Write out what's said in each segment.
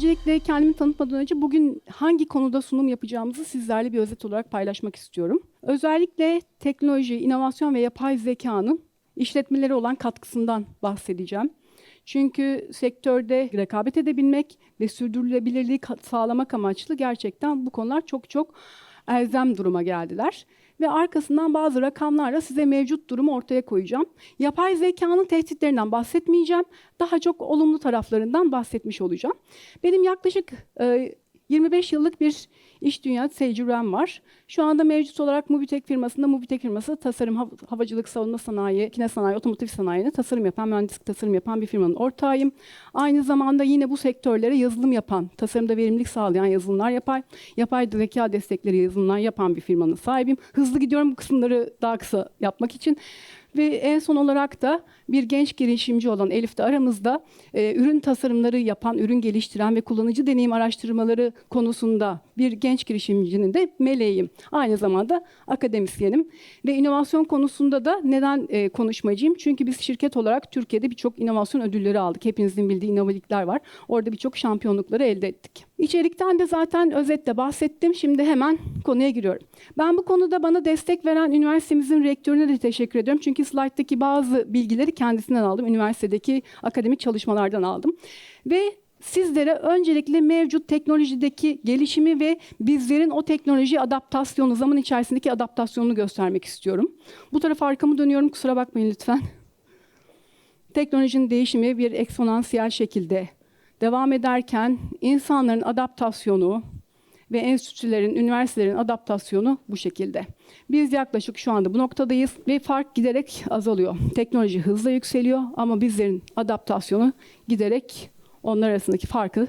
Öncelikle kendimi tanıtmadan önce bugün hangi konuda sunum yapacağımızı sizlerle bir özet olarak paylaşmak istiyorum. Özellikle teknoloji, inovasyon ve yapay zekanın işletmelere olan katkısından bahsedeceğim. Çünkü sektörde rekabet edebilmek ve sürdürülebilirliği sağlamak amaçlı gerçekten bu konular çok çok elzem duruma geldiler. Ve arkasından bazı rakamlarla size mevcut durumu ortaya koyacağım. Yapay zekanın tehditlerinden bahsetmeyeceğim. Daha çok olumlu taraflarından bahsetmiş olacağım. Benim yaklaşık e, 25 yıllık bir iş dünyası tecrübem var. Şu anda mevcut olarak Mubitek firmasında Mubitek firması tasarım, hav- havacılık, savunma sanayi, kine sanayi, otomotiv sanayine tasarım yapan, mühendislik tasarım yapan bir firmanın ortağıyım. Aynı zamanda yine bu sektörlere yazılım yapan, tasarımda verimlilik sağlayan yazılımlar yapay, yapay zeka destekleri yazılımlar yapan bir firmanın sahibiyim. Hızlı gidiyorum bu kısımları daha kısa yapmak için. Ve en son olarak da bir genç girişimci olan Elif de aramızda e, ürün tasarımları yapan, ürün geliştiren ve kullanıcı deneyim araştırmaları konusunda bir genç girişimcinin de meleğim. Aynı zamanda akademisyenim. Ve inovasyon konusunda da neden e, konuşmacıyım? Çünkü biz şirket olarak Türkiye'de birçok inovasyon ödülleri aldık. Hepinizin bildiği inovalikler var. Orada birçok şampiyonlukları elde ettik. İçerikten de zaten özetle bahsettim. Şimdi hemen konuya giriyorum. Ben bu konuda bana destek veren üniversitemizin rektörüne de teşekkür ediyorum. Çünkü slayttaki bazı bilgileri kendisinden aldım. Üniversitedeki akademik çalışmalardan aldım. Ve sizlere öncelikle mevcut teknolojideki gelişimi ve bizlerin o teknoloji adaptasyonu, zaman içerisindeki adaptasyonunu göstermek istiyorum. Bu tarafa arkamı dönüyorum, kusura bakmayın lütfen. Teknolojinin değişimi bir eksponansiyel şekilde devam ederken insanların adaptasyonu ve enstitülerin, üniversitelerin adaptasyonu bu şekilde. Biz yaklaşık şu anda bu noktadayız ve fark giderek azalıyor. Teknoloji hızla yükseliyor ama bizlerin adaptasyonu giderek onlar arasındaki farkı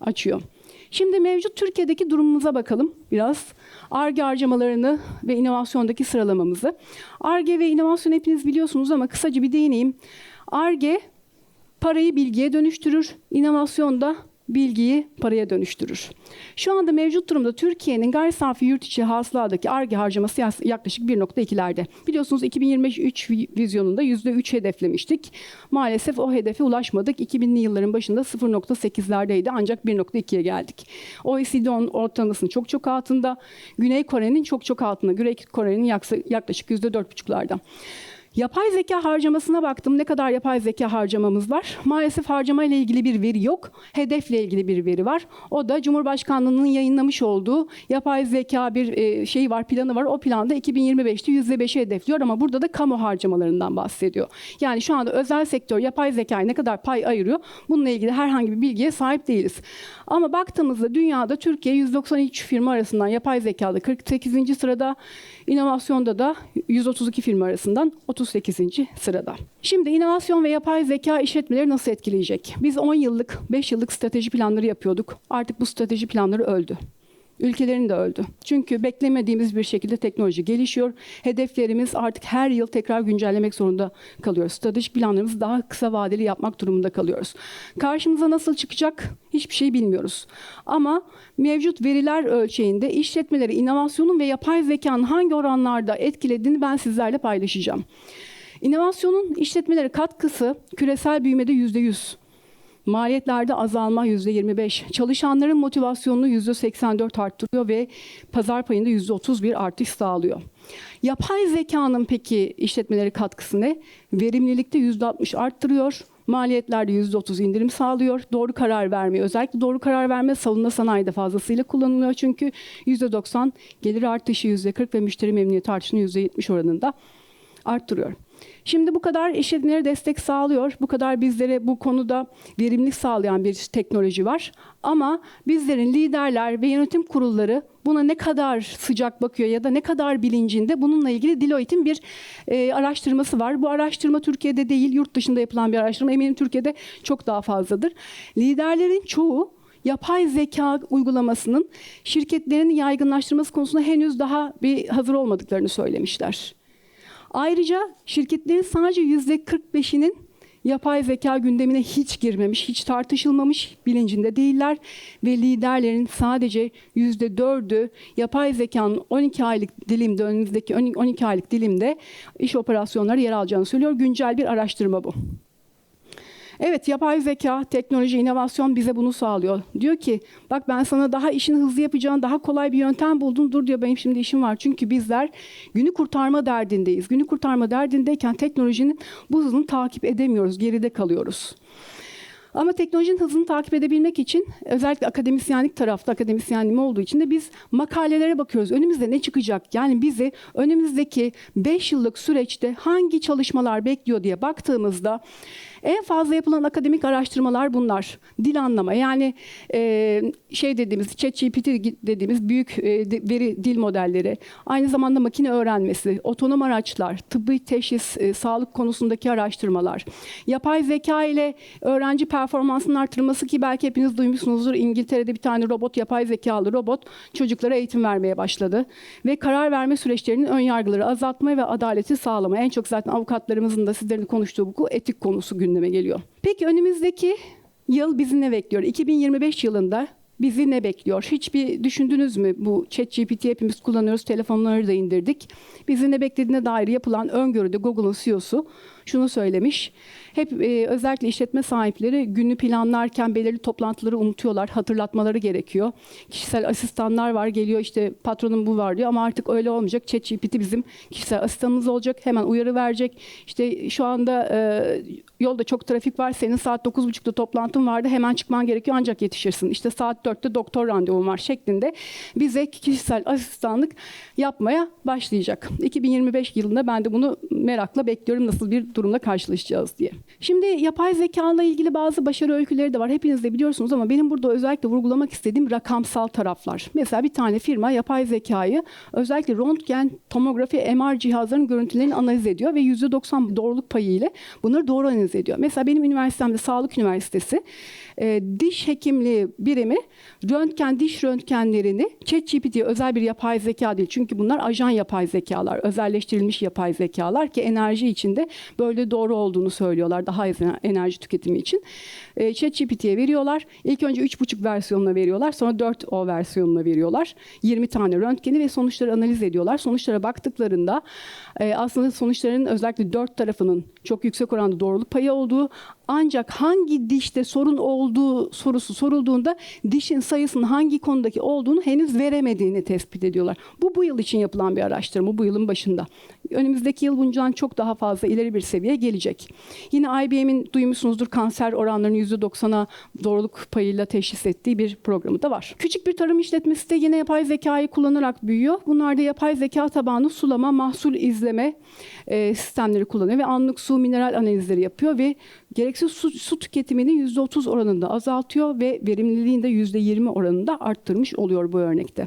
açıyor. Şimdi mevcut Türkiye'deki durumumuza bakalım biraz. ARGE harcamalarını ve inovasyondaki sıralamamızı. ARGE ve inovasyon hepiniz biliyorsunuz ama kısaca bir değineyim. ARGE parayı bilgiye dönüştürür, inovasyon da bilgiyi paraya dönüştürür. Şu anda mevcut durumda Türkiye'nin gayri safi yurt içi hasıladaki ARGE harcaması yaklaşık 1.2'lerde. Biliyorsunuz 2023 vi- vizyonunda %3 hedeflemiştik. Maalesef o hedefe ulaşmadık. 2000'li yılların başında 0.8'lerdeydi ancak 1.2'ye geldik. OECD ortalamasının çok çok altında. Güney Kore'nin çok çok altında. Güney Kore'nin yaklaşık %4.5'larda. Yapay zeka harcamasına baktım. Ne kadar yapay zeka harcamamız var? Maalesef harcama ile ilgili bir veri yok. Hedefle ilgili bir veri var. O da Cumhurbaşkanlığının yayınlamış olduğu yapay zeka bir şey var, planı var. O planda 2025'te %5'i hedefliyor ama burada da kamu harcamalarından bahsediyor. Yani şu anda özel sektör yapay zekaya ne kadar pay ayırıyor? Bununla ilgili herhangi bir bilgiye sahip değiliz. Ama baktığımızda dünyada Türkiye 193 firma arasından yapay zekada 48. sırada, inovasyonda da 132 firma arasından 38. sırada. Şimdi inovasyon ve yapay zeka işletmeleri nasıl etkileyecek? Biz 10 yıllık, 5 yıllık strateji planları yapıyorduk. Artık bu strateji planları öldü. Ülkelerin de öldü. Çünkü beklemediğimiz bir şekilde teknoloji gelişiyor. Hedeflerimiz artık her yıl tekrar güncellemek zorunda kalıyoruz. Stratejik planlarımızı daha kısa vadeli yapmak durumunda kalıyoruz. Karşımıza nasıl çıkacak hiçbir şey bilmiyoruz. Ama mevcut veriler ölçeğinde işletmeleri inovasyonun ve yapay zekanın hangi oranlarda etkilediğini ben sizlerle paylaşacağım. İnovasyonun işletmelere katkısı küresel büyümede %100. Maliyetlerde azalma %25, çalışanların motivasyonunu %84 arttırıyor ve pazar payında %31 artış sağlıyor. Yapay zekanın peki işletmeleri katkısı ne? Verimlilikte %60 arttırıyor, maliyetlerde %30 indirim sağlıyor, doğru karar verme, özellikle doğru karar verme savunma sanayide fazlasıyla kullanılıyor çünkü %90 gelir artışı %40 ve müşteri memnuniyeti artışını %70 oranında arttırıyor. Şimdi bu kadar işletmelere destek sağlıyor. Bu kadar bizlere bu konuda verimlilik sağlayan bir teknoloji var. Ama bizlerin liderler ve yönetim kurulları buna ne kadar sıcak bakıyor ya da ne kadar bilincinde bununla ilgili Deloitte'in bir e, araştırması var. Bu araştırma Türkiye'de değil, yurt dışında yapılan bir araştırma. Eminim Türkiye'de çok daha fazladır. Liderlerin çoğu yapay zeka uygulamasının şirketlerin yaygınlaştırması konusunda henüz daha bir hazır olmadıklarını söylemişler. Ayrıca şirketlerin sadece yüzde 45'inin yapay zeka gündemine hiç girmemiş, hiç tartışılmamış bilincinde değiller ve liderlerin sadece yüzde 4'ü yapay zekanın 12 aylık dilimde, önümüzdeki 12 aylık dilimde iş operasyonları yer alacağını söylüyor. Güncel bir araştırma bu. Evet, yapay zeka, teknoloji, inovasyon bize bunu sağlıyor. Diyor ki, bak ben sana daha işini hızlı yapacağın, daha kolay bir yöntem buldum. Dur diyor, benim şimdi işim var. Çünkü bizler günü kurtarma derdindeyiz. Günü kurtarma derdindeyken teknolojinin bu hızını takip edemiyoruz, geride kalıyoruz. Ama teknolojinin hızını takip edebilmek için özellikle akademisyenlik tarafta akademisyenliğim olduğu için de biz makalelere bakıyoruz. Önümüzde ne çıkacak? Yani bizi önümüzdeki 5 yıllık süreçte hangi çalışmalar bekliyor diye baktığımızda en fazla yapılan akademik araştırmalar bunlar. Dil anlama yani e, şey dediğimiz ChatGPT dediğimiz büyük e, veri dil modelleri. Aynı zamanda makine öğrenmesi, otonom araçlar, tıbbi teşhis, e, sağlık konusundaki araştırmalar. Yapay zeka ile öğrenci performansının artırılması ki belki hepiniz duymuşsunuzdur. İngiltere'de bir tane robot, yapay zekalı robot çocuklara eğitim vermeye başladı. Ve karar verme süreçlerinin ön yargıları azaltma ve adaleti sağlama. En çok zaten avukatlarımızın da sizlerin konuştuğu bu etik konusu gündeme geliyor. Peki önümüzdeki yıl bizi ne bekliyor? 2025 yılında bizi ne bekliyor? Hiçbir düşündünüz mü? Bu ChatGPT hepimiz kullanıyoruz, telefonları da indirdik. Bizi ne beklediğine dair yapılan öngörüde Google'ın CEO'su şunu söylemiş. Hep e, özellikle işletme sahipleri günü planlarken belirli toplantıları unutuyorlar, hatırlatmaları gerekiyor. Kişisel asistanlar var, geliyor işte patronum bu var diyor ama artık öyle olmayacak. ChatGPT bizim kişisel asistanımız olacak, hemen uyarı verecek. İşte şu anda e, yolda çok trafik var, senin saat 9.30'da toplantın vardı, hemen çıkman gerekiyor ancak yetişirsin. İşte saat 4'te doktor randevum var şeklinde bize kişisel asistanlık yapmaya başlayacak. 2025 yılında ben de bunu merakla bekliyorum nasıl bir durumla karşılaşacağız diye. Şimdi yapay zeka ile ilgili bazı başarı öyküleri de var. Hepiniz de biliyorsunuz ama benim burada özellikle vurgulamak istediğim rakamsal taraflar. Mesela bir tane firma yapay zekayı özellikle röntgen, tomografi, MR cihazlarının görüntülerini analiz ediyor ve %90 doğruluk payı ile bunları doğru analiz ediyor. Mesela benim üniversitemde Sağlık Üniversitesi e, diş hekimliği birimi röntgen, diş röntgenlerini ChatGPT'ye özel bir yapay zeka değil. Çünkü bunlar ajan yapay zekalar, özelleştirilmiş yapay zekalar ki enerji içinde böyle doğru olduğunu söylüyorlar daha az enerji tüketimi için. E, ChatGPT'ye veriyorlar. İlk önce 3.5 versiyonuna veriyorlar. Sonra 4O versiyonuna veriyorlar. 20 tane röntgeni ve sonuçları analiz ediyorlar. Sonuçlara baktıklarında e, aslında sonuçların özellikle dört tarafının çok yüksek oranda doğruluk payı olduğu ancak hangi dişte sorun olduğu sorusu sorulduğunda dişin sayısının hangi konudaki olduğunu henüz veremediğini tespit ediyorlar. Bu bu yıl için yapılan bir araştırma bu yılın başında. Önümüzdeki yıl bundan çok daha fazla ileri bir seviyeye gelecek. Yine IBM'in duymuşsunuzdur kanser oranlarını %90'a doğruluk payıyla teşhis ettiği bir programı da var. Küçük bir tarım işletmesi de yine yapay zekayı kullanarak büyüyor. Bunlar da yapay zeka tabanlı sulama, mahsul izleme e, sistemleri kullanıyor ve anlık su mineral analizleri yapıyor ve gereksiz su, su tüketimini %30 oranında azaltıyor ve verimliliğini de %20 oranında arttırmış oluyor bu örnekte.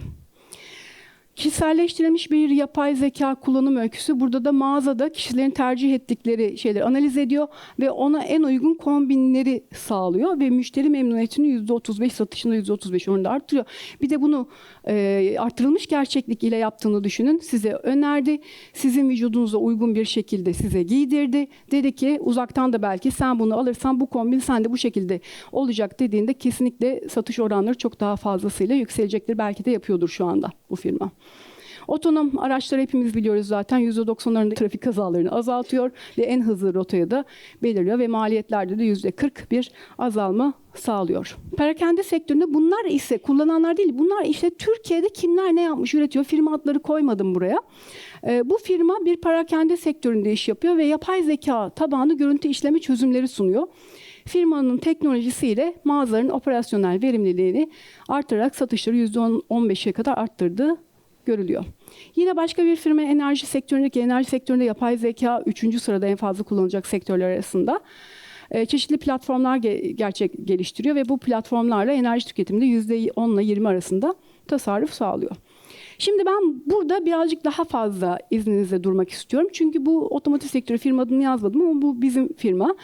Kişiselleştirilmiş bir yapay zeka kullanım öyküsü. Burada da mağazada kişilerin tercih ettikleri şeyleri analiz ediyor ve ona en uygun kombinleri sağlıyor ve müşteri memnuniyetini %35 satışını %35 oranında arttırıyor. Bir de bunu e, artırılmış gerçeklik ile yaptığını düşünün. Size önerdi. Sizin vücudunuza uygun bir şekilde size giydirdi. Dedi ki uzaktan da belki sen bunu alırsan bu kombin sende bu şekilde olacak dediğinde kesinlikle satış oranları çok daha fazlasıyla yükselecektir. Belki de yapıyordur şu anda bu firma. Otonom araçlar hepimiz biliyoruz zaten %90'larında trafik kazalarını azaltıyor ve en hızlı rotayı da belirliyor ve maliyetlerde de %40 bir azalma sağlıyor. Perakende sektöründe bunlar ise kullananlar değil, bunlar işte Türkiye'de kimler ne yapmış üretiyor firma adları koymadım buraya. Ee, bu firma bir perakende sektöründe iş yapıyor ve yapay zeka tabanlı görüntü işleme çözümleri sunuyor. Firmanın teknolojisiyle mağazaların operasyonel verimliliğini artırarak satışları %15'e kadar arttırdığı görülüyor. Yine başka bir firma enerji sektöründeki enerji sektöründe yapay zeka 3. sırada en fazla kullanılacak sektörler arasında. Ee, çeşitli platformlar ge- gerçek geliştiriyor ve bu platformlarla enerji tüketiminde %10 ile 20 arasında tasarruf sağlıyor. Şimdi ben burada birazcık daha fazla izninizle durmak istiyorum. Çünkü bu otomotiv sektörü firma adını yazmadım ama bu bizim firma.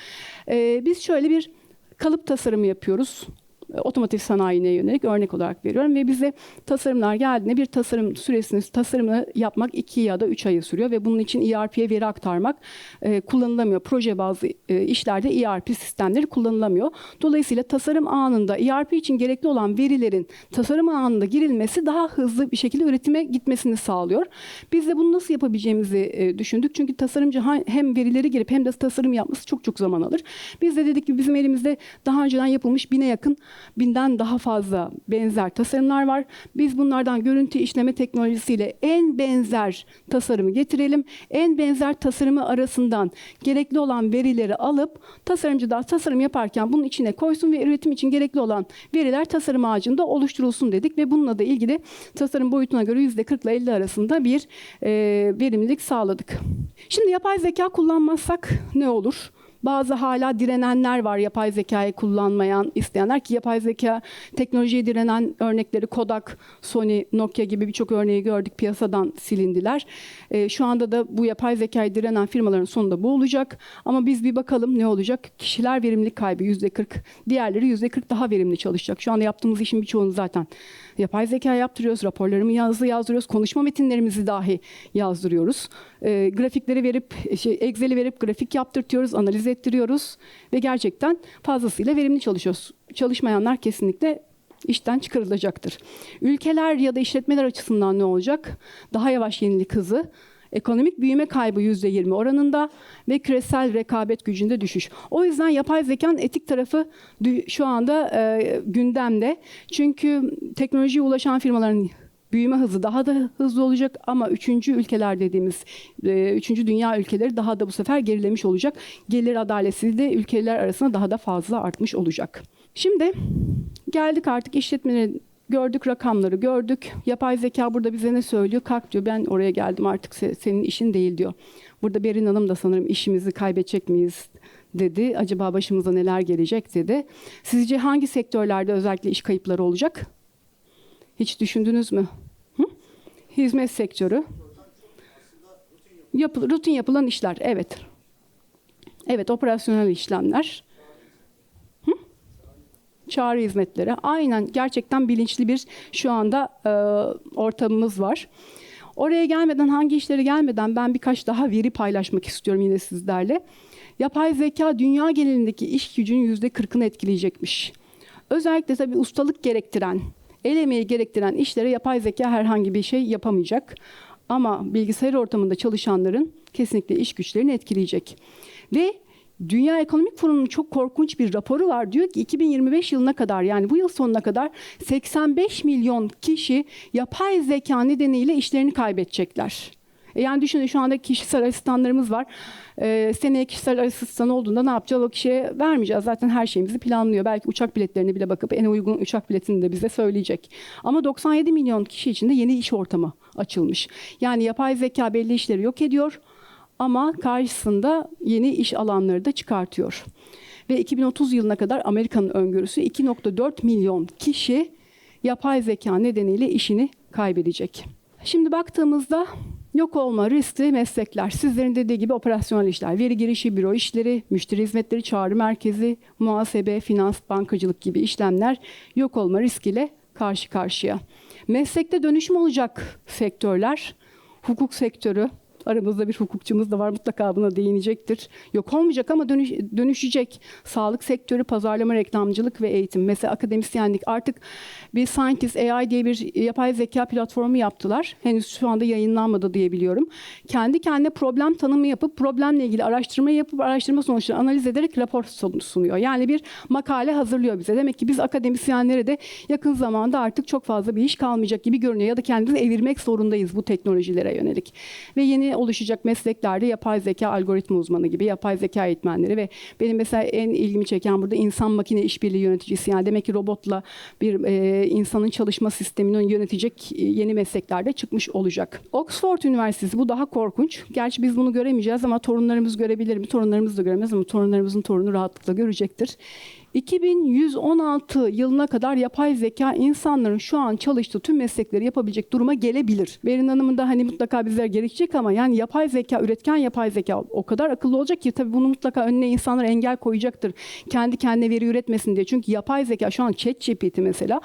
Ee, biz şöyle bir kalıp tasarımı yapıyoruz. E, otomotiv sanayine yönelik örnek olarak veriyorum ve bize tasarımlar geldiğinde bir tasarım süresini tasarımını yapmak 2 ya da 3 ayı sürüyor ve bunun için ERP'ye veri aktarmak e, kullanılamıyor. Proje bazlı e, işlerde ERP sistemleri kullanılamıyor. Dolayısıyla tasarım anında ERP için gerekli olan verilerin tasarım anında girilmesi daha hızlı bir şekilde üretime gitmesini sağlıyor. Biz de bunu nasıl yapabileceğimizi e, düşündük. Çünkü tasarımcı hem verileri girip hem de tasarım yapması çok çok zaman alır. Biz de dedik ki bizim elimizde daha önceden yapılmış bine yakın, binden daha fazla benzer tasarımlar var. Biz bunlardan görüntü işleme teknolojisiyle en benzer tasarımı getirelim. En benzer tasarımı arasından gerekli olan verileri alıp tasarımcı da tasarım yaparken bunun içine koysun ve üretim için gerekli olan veriler tasarım ağacında oluşturulsun dedik ve bununla da ilgili tasarım boyutuna göre %40 ile 50 arasında bir e, verimlilik sağladık. Şimdi yapay zeka kullanmazsak ne olur? Bazı hala direnenler var yapay zekayı kullanmayan isteyenler ki yapay zeka teknolojiye direnen örnekleri Kodak, Sony, Nokia gibi birçok örneği gördük piyasadan silindiler. Ee, şu anda da bu yapay zekayı direnen firmaların sonunda bu olacak. Ama biz bir bakalım ne olacak? Kişiler verimlilik kaybı yüzde 40, diğerleri yüzde 40 daha verimli çalışacak. Şu anda yaptığımız işin birçoğunu zaten yapay zeka yaptırıyoruz, raporlarımı yazı yazdırıyoruz, konuşma metinlerimizi dahi yazdırıyoruz. Ee, grafikleri verip, şey, Excel'i verip grafik yaptırtıyoruz, analiz ettiriyoruz ve gerçekten fazlasıyla verimli çalışıyoruz. Çalışmayanlar kesinlikle işten çıkarılacaktır. Ülkeler ya da işletmeler açısından ne olacak? Daha yavaş yenilik hızı, ekonomik büyüme kaybı %20 oranında ve küresel rekabet gücünde düşüş. O yüzden yapay zekanın etik tarafı şu anda e, gündemde. Çünkü teknolojiye ulaşan firmaların büyüme hızı daha da hızlı olacak ama üçüncü ülkeler dediğimiz e, üçüncü dünya ülkeleri daha da bu sefer gerilemiş olacak. Gelir adaletsizliği de ülkeler arasında daha da fazla artmış olacak. Şimdi geldik artık işletmelerin gördük rakamları gördük. Yapay zeka burada bize ne söylüyor? Kalk diyor ben oraya geldim artık se- senin işin değil diyor. Burada Berin Hanım da sanırım işimizi kaybedecek miyiz dedi. Acaba başımıza neler gelecek dedi. Sizce hangi sektörlerde özellikle iş kayıpları olacak? Hiç düşündünüz mü? Hı? Hizmet sektörü. Yapı, rutin yapılan işler, evet. Evet, operasyonel işlemler. Hı? Çağrı hizmetleri. Aynen, gerçekten bilinçli bir şu anda e, ortamımız var. Oraya gelmeden, hangi işlere gelmeden ben birkaç daha veri paylaşmak istiyorum yine sizlerle. Yapay zeka dünya genelindeki iş gücünün yüzde 40'ını etkileyecekmiş. Özellikle tabii ustalık gerektiren, el emeği gerektiren işlere yapay zeka herhangi bir şey yapamayacak. Ama bilgisayar ortamında çalışanların kesinlikle iş güçlerini etkileyecek. Ve Dünya Ekonomik Forumu'nun çok korkunç bir raporu var. Diyor ki 2025 yılına kadar yani bu yıl sonuna kadar 85 milyon kişi yapay zeka nedeniyle işlerini kaybedecekler. E yani düşünün şu anda kişisel asistanlarımız var. Ee, seneye kişisel asistan olduğunda ne yapacağız? O kişiye vermeyeceğiz. Zaten her şeyimizi planlıyor. Belki uçak biletlerine bile bakıp en uygun uçak biletini de bize söyleyecek. Ama 97 milyon kişi için de yeni iş ortamı açılmış. Yani yapay zeka belli işleri yok ediyor ama karşısında yeni iş alanları da çıkartıyor. Ve 2030 yılına kadar Amerika'nın öngörüsü 2.4 milyon kişi yapay zeka nedeniyle işini kaybedecek. Şimdi baktığımızda yok olma riskli meslekler. Sizlerin dediği gibi operasyonel işler, veri girişi, büro işleri, müşteri hizmetleri, çağrı merkezi, muhasebe, finans, bankacılık gibi işlemler yok olma riskiyle karşı karşıya. Meslekte dönüşüm olacak sektörler, hukuk sektörü, Aramızda bir hukukçumuz da var mutlaka buna değinecektir. Yok olmayacak ama dönüş, dönüşecek. Sağlık sektörü, pazarlama, reklamcılık ve eğitim. Mesela akademisyenlik artık bir Scientist AI diye bir yapay zeka platformu yaptılar. Henüz şu anda yayınlanmadı diye biliyorum. Kendi kendine problem tanımı yapıp problemle ilgili araştırma yapıp araştırma sonuçlarını analiz ederek rapor sunuyor. Yani bir makale hazırlıyor bize. Demek ki biz akademisyenlere de yakın zamanda artık çok fazla bir iş kalmayacak gibi görünüyor. Ya da kendimizi evirmek zorundayız bu teknolojilere yönelik. Ve yeni oluşacak mesleklerde yapay zeka algoritma uzmanı gibi yapay zeka eğitmenleri ve benim mesela en ilgimi çeken burada insan makine işbirliği yöneticisi yani demek ki robotla bir e, insanın çalışma sistemini yönetecek e, yeni mesleklerde çıkmış olacak. Oxford Üniversitesi bu daha korkunç. Gerçi biz bunu göremeyeceğiz ama torunlarımız görebilir mi? Torunlarımız da göremez ama torunlarımızın torunu rahatlıkla görecektir. 2116 yılına kadar yapay zeka insanların şu an çalıştığı tüm meslekleri yapabilecek duruma gelebilir. Berin Hanım'ın da hani mutlaka bizler gerekecek ama yani yapay zeka, üretken yapay zeka o kadar akıllı olacak ki tabii bunu mutlaka önüne insanlar engel koyacaktır. Kendi kendine veri üretmesin diye. Çünkü yapay zeka şu an ChatGPT mesela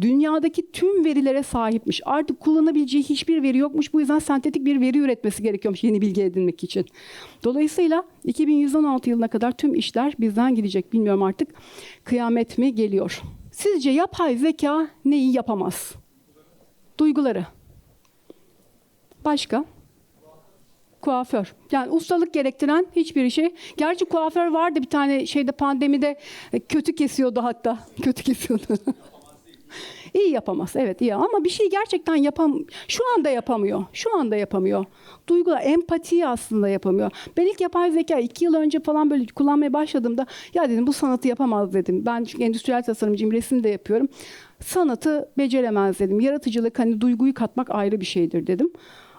dünyadaki tüm verilere sahipmiş. Artık kullanabileceği hiçbir veri yokmuş. Bu yüzden sentetik bir veri üretmesi gerekiyormuş yeni bilgi edinmek için. Dolayısıyla 2116 yılına kadar tüm işler bizden gidecek. Bilmiyorum artık kıyamet mi geliyor. Sizce yapay zeka neyi yapamaz? Duyguları. Başka? Kuaför. Yani ustalık gerektiren hiçbir şey. Gerçi kuaför vardı bir tane şeyde pandemide e, kötü kesiyordu hatta. Kötü kesiyordu. İyi yapamaz evet iyi ama bir şey gerçekten yapam şu anda yapamıyor. Şu anda yapamıyor. Duygular, empatiyi aslında yapamıyor. Ben ilk yapay zeka iki yıl önce falan böyle kullanmaya başladığımda ya dedim bu sanatı yapamaz dedim. Ben çünkü endüstriyel tasarımcıyım, resim de yapıyorum. Sanatı beceremez dedim. Yaratıcılık hani duyguyu katmak ayrı bir şeydir dedim.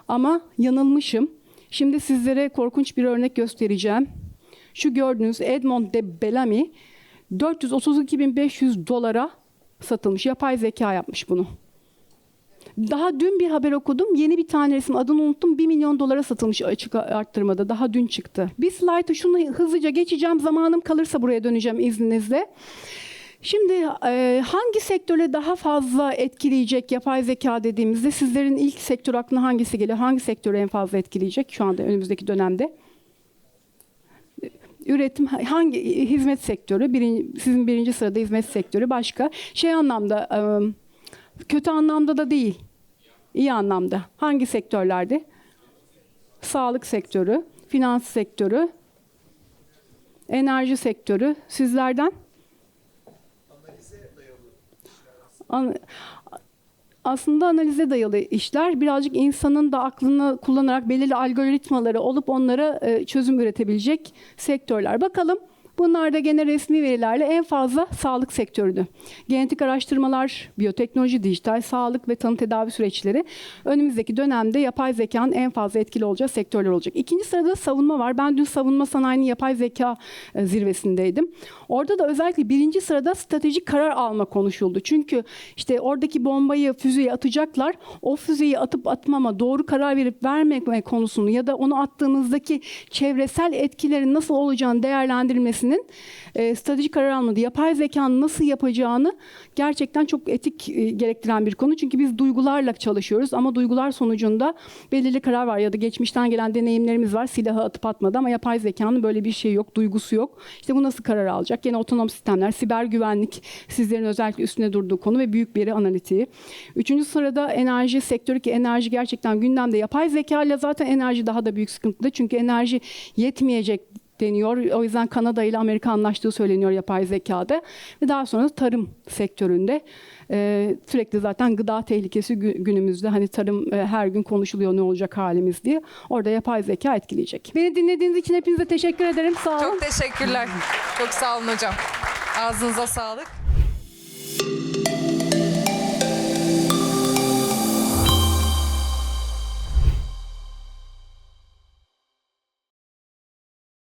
Ama yanılmışım. Şimdi sizlere korkunç bir örnek göstereceğim. Şu gördüğünüz Edmond de Bellamy 432.500 dolara satılmış. Yapay zeka yapmış bunu. Daha dün bir haber okudum. Yeni bir tane resim adını unuttum. 1 milyon dolara satılmış açık arttırmada. Daha dün çıktı. Bir slaytı şunu hızlıca geçeceğim. Zamanım kalırsa buraya döneceğim izninizle. Şimdi e, hangi sektörle daha fazla etkileyecek yapay zeka dediğimizde sizlerin ilk sektör aklına hangisi geliyor? Hangi sektörü en fazla etkileyecek şu anda önümüzdeki dönemde? Üretim hangi hizmet sektörü? Birinci, sizin birinci sırada hizmet sektörü. Başka şey anlamda kötü anlamda da değil. İyi anlamda. Hangi sektörlerde? Sağlık sektörü finans sektörü enerji sektörü. Sizlerden? An- aslında analize dayalı işler birazcık insanın da aklını kullanarak belirli algoritmaları olup onlara e, çözüm üretebilecek sektörler. Bakalım bunlar da gene resmi verilerle en fazla sağlık sektörünü. Genetik araştırmalar, biyoteknoloji, dijital sağlık ve tanı tedavi süreçleri önümüzdeki dönemde yapay zekanın en fazla etkili olacağı sektörler olacak. İkinci sırada savunma var. Ben dün savunma sanayinin yapay zeka e, zirvesindeydim. Orada da özellikle birinci sırada stratejik karar alma konuşuldu. Çünkü işte oradaki bombayı, füzeyi atacaklar. O füzeyi atıp atmama, doğru karar verip vermeme konusunu ya da onu attığımızdaki çevresel etkilerin nasıl olacağını değerlendirilmesinin e, stratejik karar almadı. Yapay zekanın nasıl yapacağını gerçekten çok etik e, gerektiren bir konu. Çünkü biz duygularla çalışıyoruz ama duygular sonucunda belirli karar var ya da geçmişten gelen deneyimlerimiz var. Silahı atıp atmadı ama yapay zekanın böyle bir şey yok, duygusu yok. İşte bu nasıl karar alacak? Gene otonom sistemler, siber güvenlik sizlerin özellikle üstüne durduğu konu ve büyük veri analitiği. Üçüncü sırada enerji sektörü ki enerji gerçekten gündemde. Yapay zeka ile zaten enerji daha da büyük sıkıntıda. Çünkü enerji yetmeyecek deniyor. O yüzden Kanada ile Amerika anlaştığı söyleniyor yapay zekada. Ve daha sonra tarım sektöründe e, sürekli zaten gıda tehlikesi gü- günümüzde hani tarım e, her gün konuşuluyor ne olacak halimiz diye. Orada yapay zeka etkileyecek. Beni dinlediğiniz için hepinize teşekkür ederim. Sağ olun. Çok teşekkürler. Çok sağ olun hocam. Ağzınıza sağlık.